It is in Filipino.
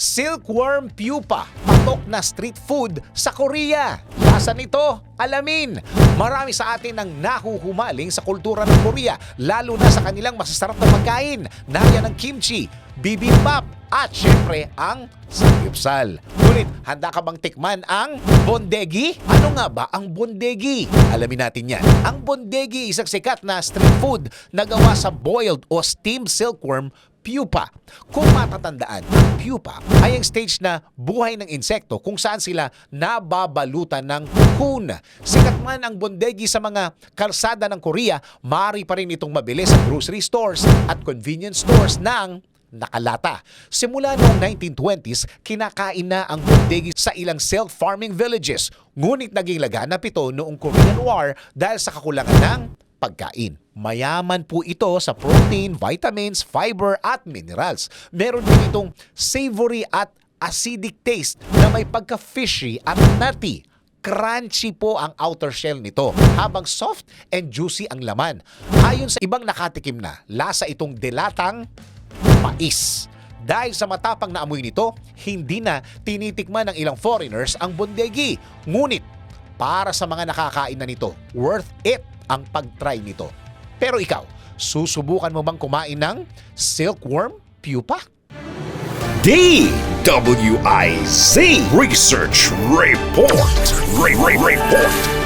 Silkworm pupa, patok na street food sa Korea. Lasa nito, alamin. Marami sa atin ang nahuhumaling sa kultura ng Korea, lalo na sa kanilang masasarap na pagkain. Nariyan ang kimchi, bibimbap, at syempre ang samgyupsal. Ngunit, handa ka bang tikman ang bondegi? Ano nga ba ang bondegi? Alamin natin yan. Ang bondegi isang sikat na street food na gawa sa boiled o steamed silkworm pupa. Kung matatandaan, pupa ay ang stage na buhay ng insekto kung saan sila nababalutan ng cocoon. Sikat man ang bondegi sa mga kalsada ng Korea, maaari pa rin itong mabili sa grocery stores at convenience stores ng nakalata. Simula noong 1920s, kinakain na ang bondegi sa ilang self-farming villages. Ngunit naging laganap ito noong Korean War dahil sa kakulangan ng pagkain. Mayaman po ito sa protein, vitamins, fiber at minerals. Meron din itong savory at acidic taste na may pagka-fishy at nutty. Crunchy po ang outer shell nito, habang soft and juicy ang laman. Ayon sa ibang nakatikim na, lasa itong delatang mais. Dahil sa matapang na amoy nito, hindi na tinitikman ng ilang foreigners ang bondegi. Ngunit, para sa mga nakakain na nito, worth it ang pag-try nito. Pero ikaw, susubukan mo bang kumain ng silkworm pupa? DWIZ Research Report. Re- Re- Report.